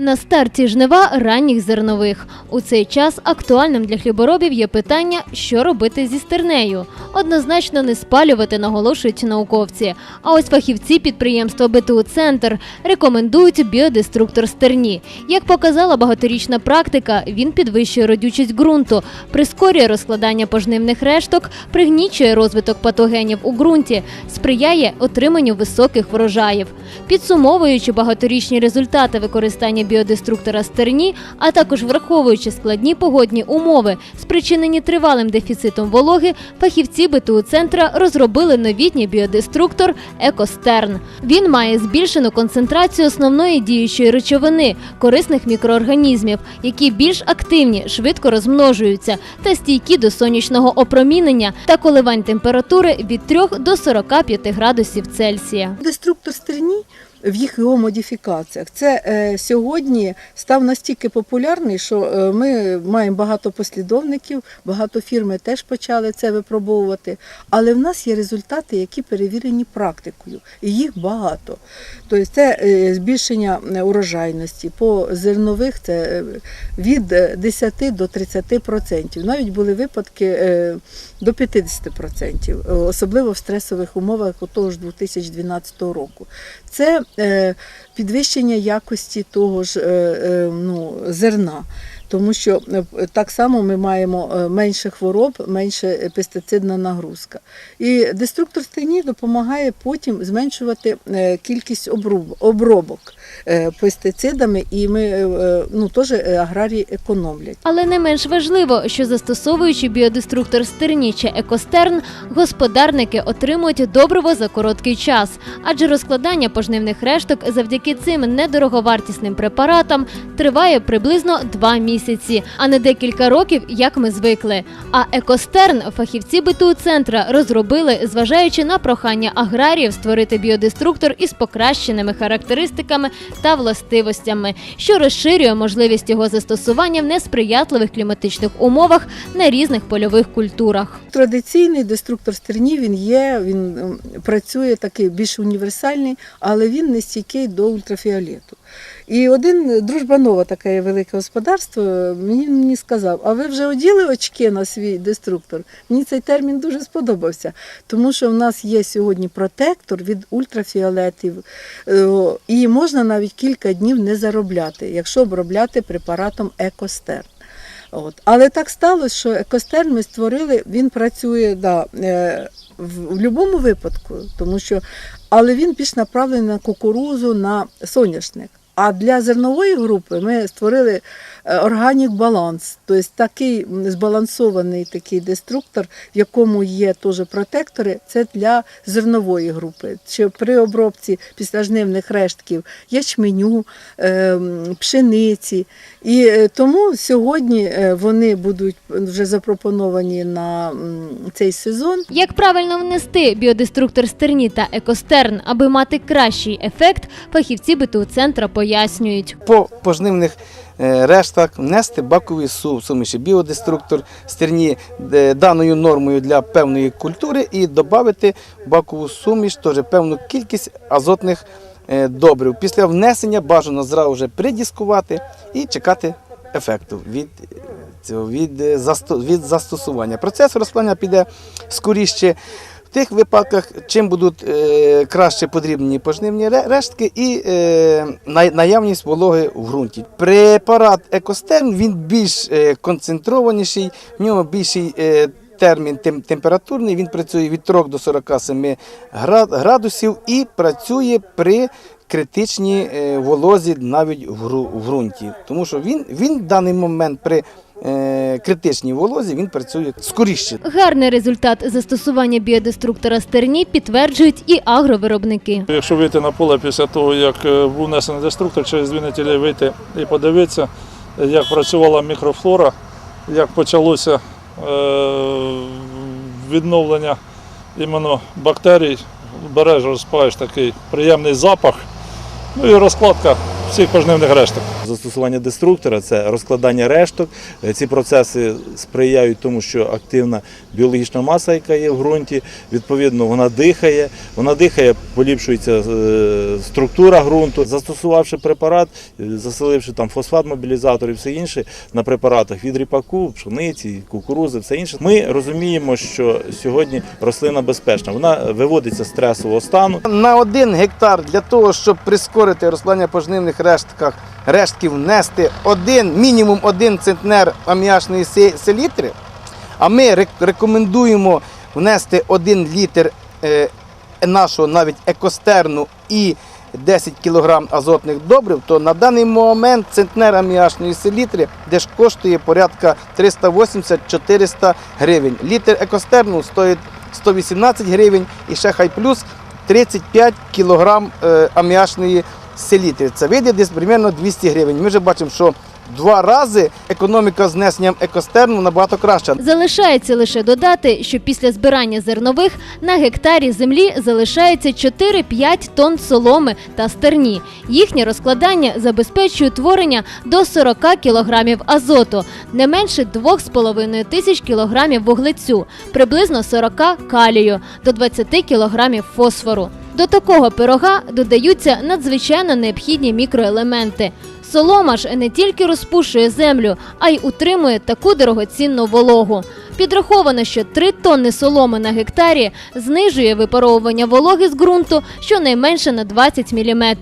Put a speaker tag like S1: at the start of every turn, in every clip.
S1: На старті жнива ранніх зернових. У цей час актуальним для хліборобів є питання, що робити зі стернею. Однозначно не спалювати, наголошують науковці. А ось фахівці підприємства БТУ Центр рекомендують біодеструктор стерні. Як показала багаторічна практика, він підвищує родючість ґрунту, прискорює розкладання пожнивних решток, пригнічує розвиток патогенів у ґрунті, сприяє отриманню високих врожаїв. Підсумовуючи багаторічні результати використання біодеструктора стерні, а також враховуючи складні погодні умови, спричинені тривалим дефіцитом вологи, фахівці БТУ центра розробили новітній біодеструктор Екостерн. Він має збільшену концентрацію основної діючої речовини, корисних мікроорганізмів, які більш активні, швидко розмножуються та стійкі до сонячного опромінення та коливань температури від 3 до 45 градусів Цельсія.
S2: Деструктор стерні в їх його модифікаціях. Це е, сьогодні став настільки популярний, що е, ми маємо багато послідовників, багато фірми теж почали це випробовувати. Але в нас є результати, які перевірені практикою, і їх багато. Тобто це е, збільшення е, урожайності по зернових це е, від 10 до 30%. Навіть були випадки е, до 50%, е, особливо в стресових умовах того ж 2012 року. Це е, підвищення якості того ж е, е, ну, зерна. Тому що е, так само ми маємо е, менше хвороб, менше пестицидна нагрузка. І деструктор стені допомагає потім зменшувати е, кількість обробок е, пестицидами, і ми е, е, ну, теж е, аграрії економлять.
S1: Але не менш важливо, що застосовуючи біодеструктор стерні чи екостерн, господарники отримують добриво за короткий час, адже розкладання пожнивних решток завдяки цим недороговартісним препаратам триває приблизно два місяці, а не декілька років, як ми звикли. А екостерн фахівці БТУ центра розробили, зважаючи на прохання аграріїв створити біодеструктор із покращеними характеристиками та властивостями, що розширює можливість його застосування в несприятливих кліматичних умовах на різних польових культурах.
S2: Традиційний деструктор стерні він є, він ем, працює такий більш універсальний, але він не стійкий до ультрафіолету. І один дружбанова таке велике господарство мені, мені сказав: а ви вже оділи очки на свій деструктор? Мені цей термін дуже сподобався, тому що в нас є сьогодні протектор від ультрафіолетів, е, і можна навіть кілька днів не заробляти, якщо обробляти препаратом Екостер. От. Але так сталося, що екостерн ми створили, він працює да, е, в, будь-якому випадку, тому що, але він більш направлений на кукурузу, на соняшник. А для зернової групи ми створили органік баланс, тобто такий збалансований такий деструктор, в якому є теж протектори, це для зернової групи. Що при обробці післяжнивних рештків ячменю, е, пшениці. І е, тому сьогодні е, вони будуть вже запропоновані на цей сезон.
S1: Як правильно внести біодеструктор стерні та екостерн, аби мати кращий ефект, фахівці БТУ центра пояснюють.
S3: по пожнивних е, рештах внести баковий су- суміші, біодеструктор стерні е, даною нормою для певної культури і додати бакову суміш теж певну кількість азотних е, добрив. Після внесення бажано зразу вже придіскувати і чекати ефекту від, е, цього, від, е, від застосування. Процес розкладання піде скоріше. Тих випадках, чим будуть е, краще подрібнені пожнивні ре- рештки і е, наявність вологи в ґрунті. Препарат екостерм він більш е, концентрованіший, в нього більший термін тем- температурний, він працює від 3 до 47 гра- градусів і працює при критичній волозі навіть в в ґрунті. Тому що він, він в даний момент при критичній волозі він працює скоріше.
S1: Гарний результат застосування біодеструктора стерні підтверджують і агровиробники.
S4: Якщо вийти на поле після того, як е, був внесений деструктор, через дві неділі вийти і подивитися, як працювала мікрофлора, як почалося е, відновлення іменно бактерій, береш, розпаєш такий приємний запах. Ну і розкладка всіх пожнивних решток.
S5: Застосування деструктора це розкладання решток. Е, Ці процеси сприяють тому, що активна біологічна маса, яка є в ґрунті, відповідно, вона дихає. Вона дихає, поліпшується е, структура ґрунту. Застосувавши препарат, е, заселивши там фосфат-мобілізатор і все інше на препаратах від ріпаку, пшениці, кукурузи, все інше. Ми розуміємо, що сьогодні рослина безпечна. Вона виводиться з стресового стану.
S3: На один гектар для того, щоб прискорити розкладання пожнивних рештках, рештків внести один, мінімум один центнер аміачної селітри, а ми рекомендуємо внести один літр е, нашого навіть екостерну і 10 кг азотних добрив, то на даний момент центнер аміачної селітри десь коштує порядка 380-400 гривень. Літр екостерну стоїть 118 гривень і ще хай плюс 35 кг аміачної селітри. Це вийде десь примерно 200 гривень. Ми вже бачимо, що два рази економіка знесенням екостерну набагато краща.
S1: Залишається лише додати, що після збирання зернових на гектарі землі залишається 4-5 тонн соломи та стерні. Їхнє розкладання забезпечує творення до 40 кілограмів азоту, не менше 2,5 тисяч кілограмів вуглецю, приблизно 40 калію, до 20 кілограмів фосфору. До такого пирога додаються надзвичайно необхідні мікроелементи. Солома ж не тільки розпушує землю, а й утримує таку дорогоцінну вологу. Підраховано, що 3 тонни соломи на гектарі знижує випаровування вологи з ґрунту щонайменше на 20 мм.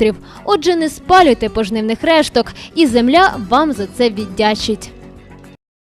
S1: Отже, не спалюйте пожнивних решток, і земля вам за це віддячить.